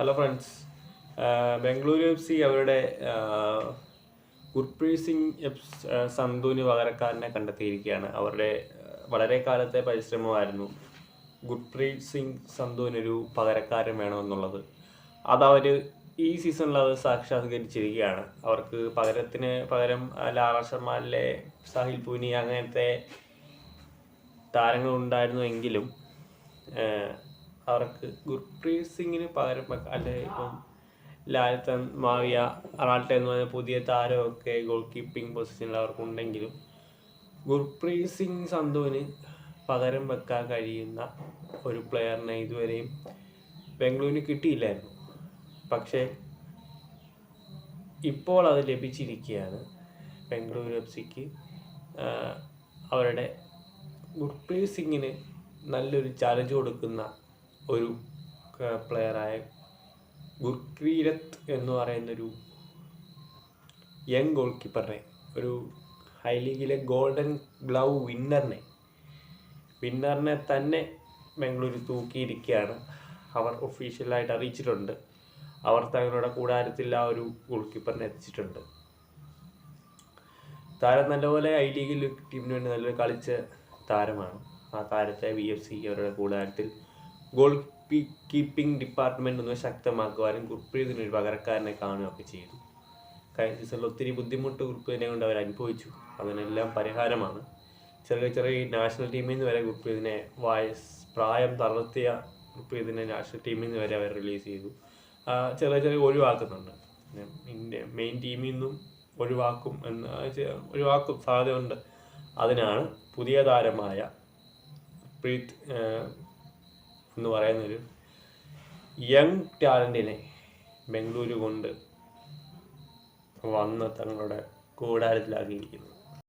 Hello friends Bengaluru F C അവരുടെ Gurpreet Singh F സന്ധുവിന് പകരക്കാരനെ കണ്ടെത്തിയിരിക്കുകയാണ്. അവരുടെ വളരെ കാലത്തെ പരിശ്രമമായിരുന്നു ഗുർപ്രീത് സിംഗ് സന്ധുവിനൊരു പകരക്കാരൻ വേണമെന്നുള്ളത്. അതവർ ഈ സീസണിൽ അത് സാക്ഷാത്കരിച്ചിരിക്കുകയാണ്. അവർക്ക് പകരത്തിന് പകരം ലാറ ശർമാനിലെ സാഹിൽ പൂനി അങ്ങനത്തെ താരങ്ങൾ എങ്കിലും അവർക്ക് ഗുർപ്രീത് സിംഗിന് പകരം അല്ലെ ഇപ്പം ലാലിത്തൻ മാവിയ റാൾട്ട എന്ന് പറഞ്ഞ പുതിയ താരമൊക്കെ ഗോൾ കീപ്പിംഗ് പൊസിഷനിൽ അവർക്കുണ്ടെങ്കിലും ഗുർപ്രീത് സിംഗ് സന്ധുവിന് പകരം വെക്കാൻ കഴിയുന്ന ഒരു പ്ലെയറിനെ ഇതുവരെയും ബംഗളൂരിന് കിട്ടിയില്ലായിരുന്നു. പക്ഷേ ഇപ്പോൾ അത് ലഭിച്ചിരിക്കുകയാണ്. ബംഗളൂരു എഫ് സിക്ക് അവരുടെ ഗുർപ്രീത് സിംഗിന് നല്ലൊരു ചലഞ്ച് കൊടുക്കുന്ന ഒരു പ്ലെയറായ ഗുർക്രീരത്ത് എന്ന് പറയുന്നൊരു യങ് ഗോൾ കീപ്പറിനെ ഒരു ഹൈ ലീഗിലെ ഗോൾഡൻ ഗ്ലൗ വിന്നറിനെ വിന്നറിനെ തന്നെ ബാംഗ്ലൂർ തൂക്കിയിരിക്കുകയാണ്. അവർ ഒഫീഷ്യലായിട്ട് അറിയിച്ചിട്ടുണ്ട്. അവർ തങ്ങളുടെ കൂടാരത്തിൽ ആ ഒരു ഗോൾ കീപ്പറിനെ എത്തിച്ചിട്ടുണ്ട്. താരം നല്ലപോലെ ഐ ലീഗിൽ ടീമിന് വേണ്ടി നല്ലൊരു കളിച്ച താരമാണ്. ആ താരത്തെ വി എഫ് സി അവരുടെ കൂടാരത്തിൽ ഗോൾ കീപ്പിംഗ് ഡിപ്പാർട്ട്മെന്റ് ഒന്ന് ശക്തമാക്കുവാനും ഗുർപ്രീതിന് ഒരു പകരക്കാരനെ കാണുകയൊക്കെ ചെയ്തു. കഴിഞ്ഞ സീസണിൽ ഒത്തിരി ബുദ്ധിമുട്ട് ഗുർപ്രീതിനെ കൊണ്ട് അവർ അനുഭവിച്ചു. അതിനെല്ലാം പരിഹാരമാണ്. ചെറിയ ചെറിയ നാഷണൽ ടീമിൽ നിന്ന് വരെ ഗുർപ്രീതിനെ വയസ് പ്രായം തളർത്തിയ ഗുർപ്രീതിനെ നാഷണൽ ടീമിൽ നിന്ന് വരെ അവർ റിലീസ് ചെയ്തു. ചെറിയ ചെറിയ ഒഴിവാക്കുന്നുണ്ട്. ഇന്ത്യ മെയിൻ ടീമിൽ നിന്നും ഒഴിവാക്കും എന്ന് ഒഴിവാക്കും സാധ്യതയുണ്ട്. അതിനാണ് പുതിയ താരമായ പ്രീത് എന്ന് പറയുന്നൊരു യങ് ടാലന്റിനെ ബംഗളൂരു കൊണ്ട് വന്ന് തങ്ങളുടെ കൂടാരത്തിലാക്കിയിരിക്കുന്നത്